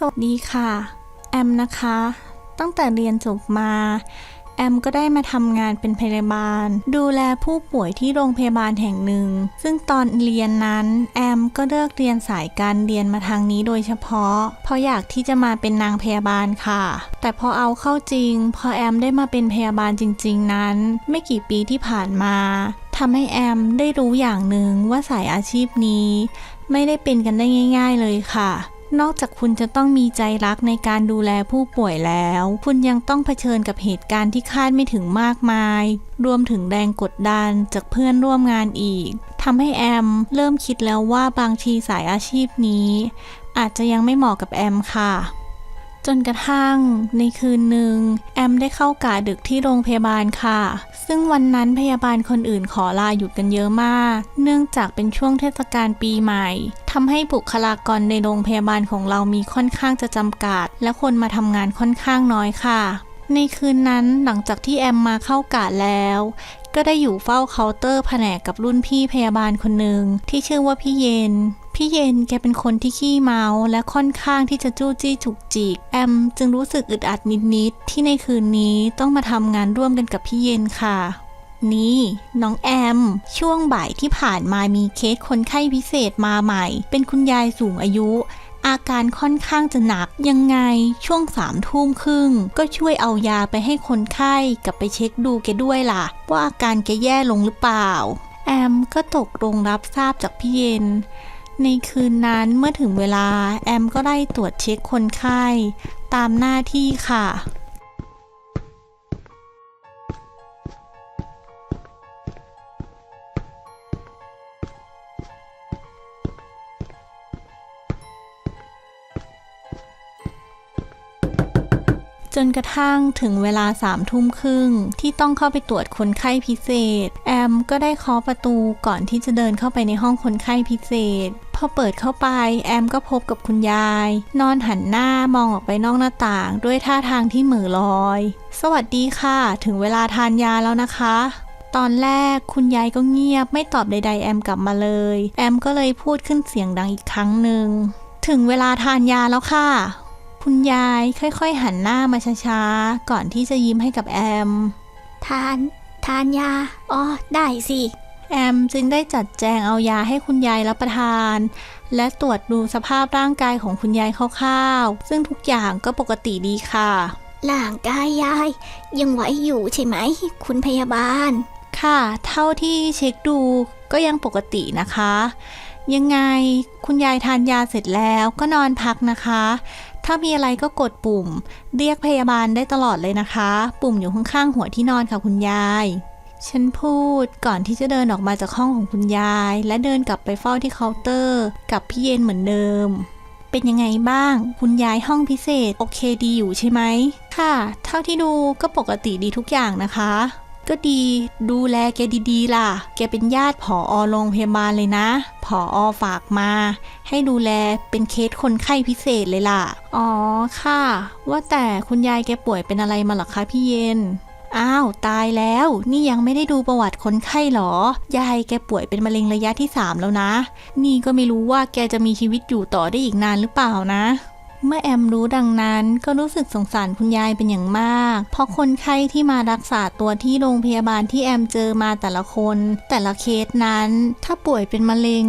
สวัสดีค่ะ แอมนะคะ ตั้งแต่เรียนจบมา แอมก็ได้มาทำงานเป็นพยาบาล ดูแลผู้ป่วยที่โรงพยาบาลแห่งหนึ่ง ซึ่งตอนเรียนนั้น แอมก็เลือกเรียนสายการเรียนมาทางนี้โดยเฉพาะ เพราะอยากที่จะมาเป็นนางพยาบาลค่ะ แต่พอเอาเข้าจริง พอแอมได้มาเป็นพยาบาลจริง ๆ นั้น ไม่กี่ปีที่ผ่านมาทำให้แอมได้รู้อย่างหนึ่งว่าสายอาชีพนี้ ไม่ได้เป็นกันได้ง่าย ๆ เลยค่ะ นอกจากคุณจะต้องมีใจรักในการดูแลผู้ป่วยแล้ว คุณยังต้องเผชิญกับเหตุการณ์ที่คาดไม่ถึงมากมาย รวมถึงแรงกดดันจากเพื่อนร่วมงานอีกทำให้แอม เริ่มคิดแล้วว่าบางทีสายอาชีพนี้ อาจจะยังไม่เหมาะกับแอมค่ะ จนกระทั่งในคืนหนึ่งแอมได้เข้ากะดึกที่โรงพยาบาลค่ะ ซึ่งวันนั้นพยาบาลคนอื่นขอลาหยุดกันเยอะมาก เนื่องจากเป็นช่วงเทศกาลปีใหม่ทำให้บุคลากรในโรงพยาบาลของเรามีค่อนข้างจะจำกัด และคนมาทำงานค่อนข้างน้อยค่ะในคืนนั้นหลังจากที่แอมมาเข้ากะแล้ว ก็ได้อยู่เฝ้าเคาน์เตอร์แผนกกับรุ่นพี่พยาบาลคนหนึ่งที่ชื่อว่าพี่เย็นพี่เย็นแกเป็นคนที่ขี้เมาและค่อนข้างที่จะจู้จี้จุกจิก แอมจึงรู้สึกอึดอัดนิดๆที่ในคืนนี้ต้องมาทำงานร่วมกันกับพี่เย็นค่ะ นี่ น้องแอม ช่วงบ่ายที่ผ่านมามีเคสคนไข้พิเศษมาใหม่ เป็นคุณยายสูงอายุ อาการค่อนข้างจะหนัก ยังไงช่วงสามทุ่มครึ่ง ก็ช่วยเอายาไปให้คนไข้กลับไปเช็คดูแกด้วยล่ะ ว่าอาการแกแย่ลงหรือเปล่า แอมก็ตกลงรับทราบจากพี่เย็น ในคืนนั้นเมื่อถึงเวลาแอมก็ได้ตรวจเช็คคนไข้ ตามหน้าที่ค่ะ นกระทั่งถึงเวลาสามทุ่มครึ่งที่ต้องเข้าไปตรวจคนไข้พิเศษ แอมก็ได้เคาะประตูก่อนที่จะเดินเข้าไปในห้องคนไข้พิเศษพอเปิดเข้าไปแอมก็พบกับคุณยาย นอนหันหน้ามองออกไปนอกหน้าต่าง ด้วยท่าทางที่เหม่อลอย สวัสดีค่ะ ถึงเวลาทานยาแล้วนะคะ ตอนแรกคุณยายก็เงียบไม่ตอบใด ๆ แอมกลับมาเลย แอมก็เลยพูดขึ้นเสียงดังอีกครั้งหนึ่งถึงเวลาทานยาแล้วค่ะ คุณยายค่อยๆ หันหน้ามาช้าๆ ก่อนที่จะยิ้มให้กับแอม ทาน ทานยา อ๋อ ได้สิ แอมจึงได้จัดแจงเอายาให้คุณยายรับประทาน และตรวจดูสภาพร่างกายของคุณยายคร่าวๆ ซึ่งทุกอย่างก็ปกติดีค่ะ ร่างกายยาย ยังไหวอยู่ใช่ไหม คุณพยาบาล ค่ะ เท่าที่เช็คดูก็ยังปกตินะคะ ยังไงคุณยายทานยาเสร็จแล้วก็นอนพักนะคะ ถ้ามีอะไรก็กดปุ่ม เรียกพยาบาลได้ตลอดเลยนะคะ ปุ่มอยู่ข้างๆหัวที่นอนค่ะคุณยาย ฉันพูดก่อนที่จะเดินออกมาจากห้องของคุณยาย และเดินกลับไปเฝ้าที่เคาน์เตอร์ กับพี่เย็นเหมือนเดิม เป็นยังไงบ้าง คุณยายห้องพิเศษ โอเคดีอยู่ใช่ไหมค่ะ เท่าที่ดูก็ปกติดีทุกอย่างนะคะ ก็ดี ดูแลแกดีๆ ล่ะ แกเป็นญาติผอโรงพยาบาลเลยนะผออฝากมา ให้ดูแลเป็นเคสคนไข้พิเศษเลยล่ะ อ๋อค่ะ ว่าแต่คุณยายแกป่วยเป็นอะไรมาหรอคะพี่เย็นอ้าวตายแล้วนี่ยังไม่ได้ดูประวัติคนไข้หรอ ยายแกป่วยเป็นมะเร็งระยะที่ 3 แล้วนะ นี่ก็ไม่รู้ว่าแกจะมีชีวิตอยู่ต่อได้อีกนานหรือเปล่านะ เมื่อแอมรู้ดังนั้นก็รู้สึกสงสารคุณยายเป็นอย่างมาก เพราะคนไข้ที่มารักษาตัวที่โรงพยาบาลที่แอมเจอมาแต่ละคน แต่ละเคสนั้น ถ้าป่วยเป็นมะเร็ง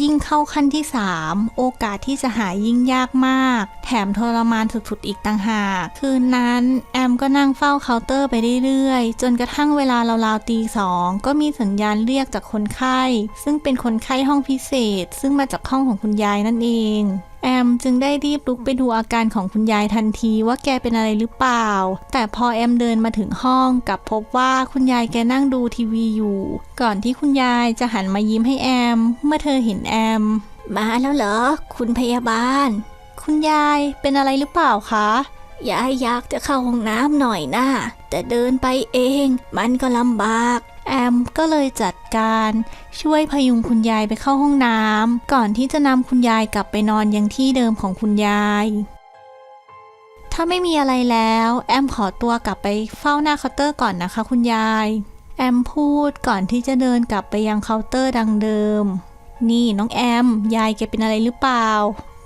ยิ่งเข้าขั้นที่ 3 โอกาสที่จะหายยิ่งยากมาก แถมทรมานสุดๆอีกต่างหาก คืนนั้นแอมก็นั่งเฝ้าเคาน์เตอร์ไปเรื่อยๆ จนกระทั่งเวลาราวๆตีสองก็มีสัญญาณเรียกจากคนไข้ ซึ่งเป็นคนไข้ห้องพิเศษ ซึ่งมาจากห้องของคุณยายนั่นเอง แอมจึงได้รีบลุกไปดูอาการของคุณยายทันทีว่าแกเป็นอะไรหรือเปล่า แต่พอแอมเดินมาถึงห้องกลับพบว่าคุณยายแกนั่งดูทีวีอยู่ ก่อนที่คุณยายจะหันมายิ้มให้แอม เมื่อเธอเห็นแอม มาแล้วเหรอ คุณพยาบาล คุณยายเป็นอะไรหรือเปล่าคะยายอยากจะเข้าห้องน้ำหน่อยนะแต่เดินไปเอง มันก็ลำบาก แอมก็เลยจัดการช่วยพยุงคุณยายไปเข้าห้องน้ำก่อนที่จะนำคุณยายกลับไปนอนยังที่เดิมของคุณยาย ถ้าไม่มีอะไรแล้ว แอมขอตัวกลับไปเฝ้าหน้าเคาน์เตอร์ก่อนนะคะ คุณยาย แอมพูดก่อนที่จะเดินกลับไปยังเคาน์เตอร์ดังเดิม นี่น้องแอม ยายแกเป็นอะไรหรือเปล่า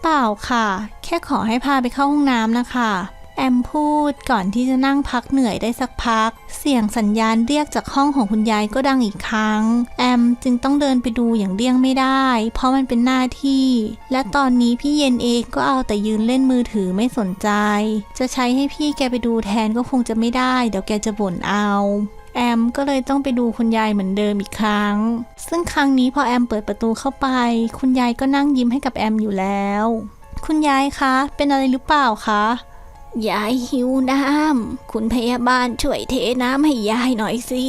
เเปล่าค่ะ แค่ขอให้พาไปเข้าห้องน้ำนะคะ แอมพูดก่อนที่จะนั่งพักเหนื่อยได้สักพัก เสียงสัญญาณเรียกจากห้องของคุณยายก็ดังอีกครั้ง แอมจึงต้องเดินไปดูอย่างเลี่ยงไม่ได้ เพราะมันเป็นหน้าที่ และตอนนี้พี่เย็นเองก็เอาแต่ยืนเล่นมือถือไม่สนใจ จะใช้ให้พี่แกไปดูแทนก็คงจะไม่ได้ เดี๋ยวแกจะบ่นเอาแอมก็เลยต้องไปดูคุณยายเหมือนเดิมอีกครั้ง ซึ่งครั้งนี้พอแอมเปิดประตูเข้าไป คุณยายก็นั่งยิ้มให้กับแอมอยู่แล้ว คุณยายคะ เป็นอะไรหรือเปล่าคะ ยายหิวน้ำ คุณพยาบาลช่วยเทน้ำให้ยายหน่อยสิ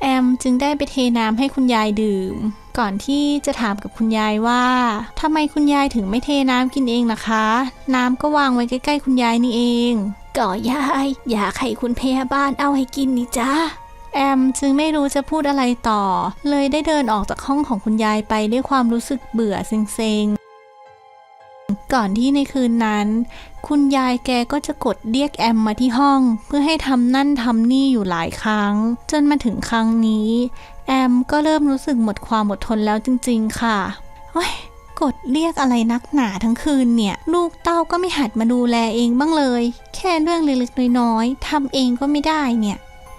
แอมจึงได้ไปเทน้ำให้คุณยายดื่ม ก่อนที่จะถามกับคุณยายว่าทำไมคุณยายถึงไม่เทน้ำกินเองล่ะคะ น้ำก็วางไว้ใกล้ๆคุณยายนี่เอง ก็ยาย อยากให้คุณพยาบาลเอาให้กินนี่จ้าแอมจึงไม่รู้จะพูดอะไรต่อ เลยได้เดินออกจากห้องของคุณยายไปด้วยความรู้สึกเบื่อเซ็งๆ ก่อนที่ในคืนนั้น คุณยายแกก็จะกดเรียกแอมมาที่ห้อง เพื่อให้ทำนั่นทำนี่อยู่หลายครั้ง จนมาถึงครั้งนี้ แอมก็เริ่มรู้สึกหมดความอดทนแล้วจริง ๆ ค่ะโอ้ยกดเรียกอะไรนักหนาทั้งคืนเนี่ย ลูกเต้าก็ไม่หัดมาดูแลเองบ้างเลย แค่เรื่องเล็กๆน้อยๆทำเองก็ไม่ได้เนี่ย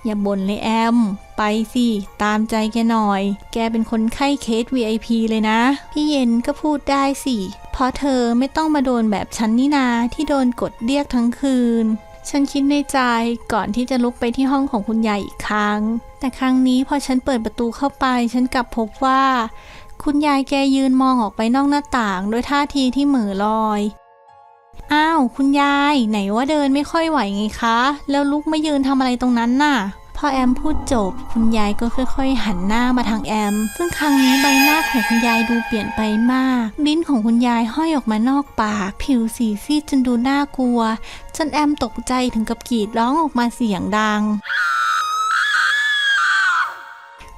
อย่าบ่นเลยแอม ไปสิ ตามใจแกหน่อย แกเป็นคนไข้เคส VIP เลยนะ พี่เย็นก็พูดได้สิ เพราะเธอไม่ต้องมาโดนแบบฉันนี่นาที่โดนกดเรียกทั้งคืน ฉันคิดในใจก่อนที่จะลุกไปที่ห้องของคุณยายอีกครั้ง แต่ครั้งนี้พอฉันเปิดประตูเข้าไป ฉันกลับพบว่า คุณยายแกยืนมองออกไปนอกหน้าต่างด้วยท่าทีที่เหม่อลอยอ้าว คุณยาย ไหนว่าเดินไม่ค่อยไหวไงคะ แล้วลุกมายืนทำอะไรตรงนั้นน่ะ พอแอมพูดจบ คุณยายก็ค่อยๆ หันหน้ามาทางแอม ซึ่งครั้งนี้ใบหน้าของคุณยายดูเปลี่ยนไปมาก ลิ้นของคุณยายห้อยออกมานอกปาก ผิวสีซีดจนดูน่ากลัว จนแอมตกใจถึงกับกรีดร้องออกมาเสียงดัง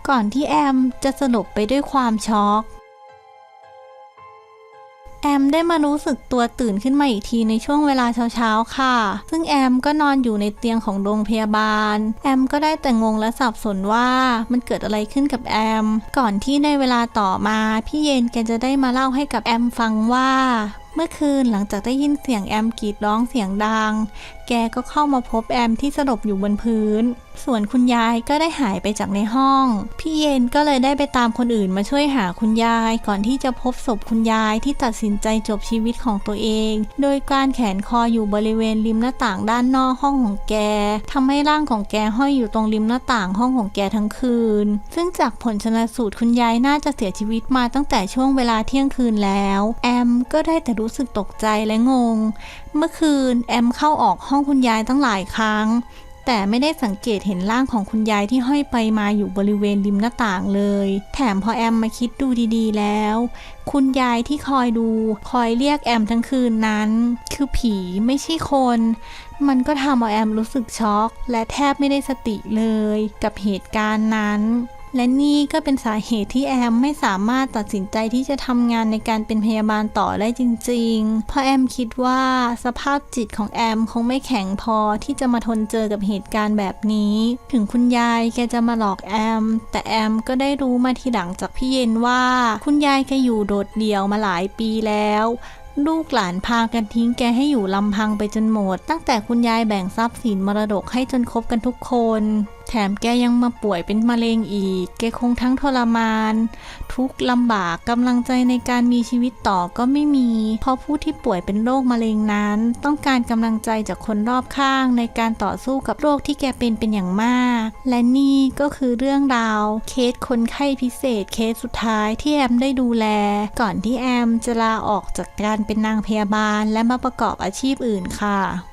ก่อนที่แอมจะสลบไปด้วยความช็อก แอมได้มารู้สึกตัวตื่นขึ้นมาอีกทีในช่วงเวลาเช้าๆ ค่ะ ซึ่งแอมก็นอนอยู่ในเตียงของโรงพยาบาล แอมก็ได้แต่งงและสับสนว่ามันเกิดอะไรขึ้นกับแอม ก่อนที่ในเวลาต่อมา พี่เย็นแกจะได้มาเล่าให้กับแอมฟังว่า เมื่อคืนหลังจากได้ยินเสียงแอมกรีดร้องเสียงดัง แกก็เข้ามาพบแอมที่สลบอยู่บนพื้น ส่วนคุณยายก็ได้หายไปจากในห้อง พี่เย็นก็เลยได้ไปตามคนอื่นมาช่วยหาคุณยาย ก่อนที่จะพบศพคุณยายที่ตัดสินใจจบชีวิตของตัวเอง โดยการแขนคออยู่บริเวณริมหน้าต่างด้านนอกห้องของแกทำให้ร่างของแกห้อยอยู่ตรงริมหน้าต่างห้องของแกทั้งคืน ซึ่งจากผลชนสูตรคุณยายน่าจะเสียชีวิตมาตั้งแต่ช่วงเวลาเที่ยงคืนแล้ว แอมก็ได้แต่รู้สึกตกใจและงง เมื่อคืนแอมเข้าออกห้องคุณยายตั้งหลายครั้ง แต่ไม่ได้สังเกตเห็นร่างของคุณยายที่ห้อยไปมาอยู่บริเวณริมหน้าต่างเลย แถมพอแอมมาคิดดูดีๆแล้ว คุณยายที่คอยดู คอยเรียกแอมทั้งคืนนั้น คือผีไม่ใช่คนมันก็ทำเอาแอมรู้สึกช็อก และแทบไม่ได้สติเลยกับเหตุการณ์นั้น และนี่ก็เป็นสาเหตุที่แอมไม่สามารถตัดสินใจที่จะทำงานในการเป็นพยาบาลต่อได้จริงๆ เพราะแอมคิดว่าสภาพจิตของแอมคงไม่แข็งพอที่จะมาทนเจอกับเหตุการณ์แบบนี้ ถึงคุณยายแกจะมาหลอกแอม แต่แอมก็ได้รู้มาทีหลังจากพี่เย็นว่า คุณยายแกอยู่โดดเดี่ยวมาหลายปีแล้วลูกหลานพากันทิ้งแกให้อยู่ลำพังไปจนหมด ตั้งแต่คุณยายแบ่งทรัพย์สินมรดกให้จนครบกันทุกคน แถมแกยังมาป่วยเป็นมะเร็งอีก แกคงทั้งทรมาน ทุกข์ลำบากกำลังใจในการมีชีวิตต่อก็ไม่มี เพราะผู้ที่ป่วยเป็นโรคมะเร็งนั้น ต้องการกำลังใจจากคนรอบข้างในการต่อสู้กับโรคที่แกเป็นเป็นอย่างมาก และนี่ก็คือเรื่องราวเคสคนไข้พิเศษเคสสุดท้ายที่แอมได้ดูแล ก่อนที่แอมจะลาออกจากการเป็นนางพยาบาลและมาประกอบอาชีพอื่นค่ะ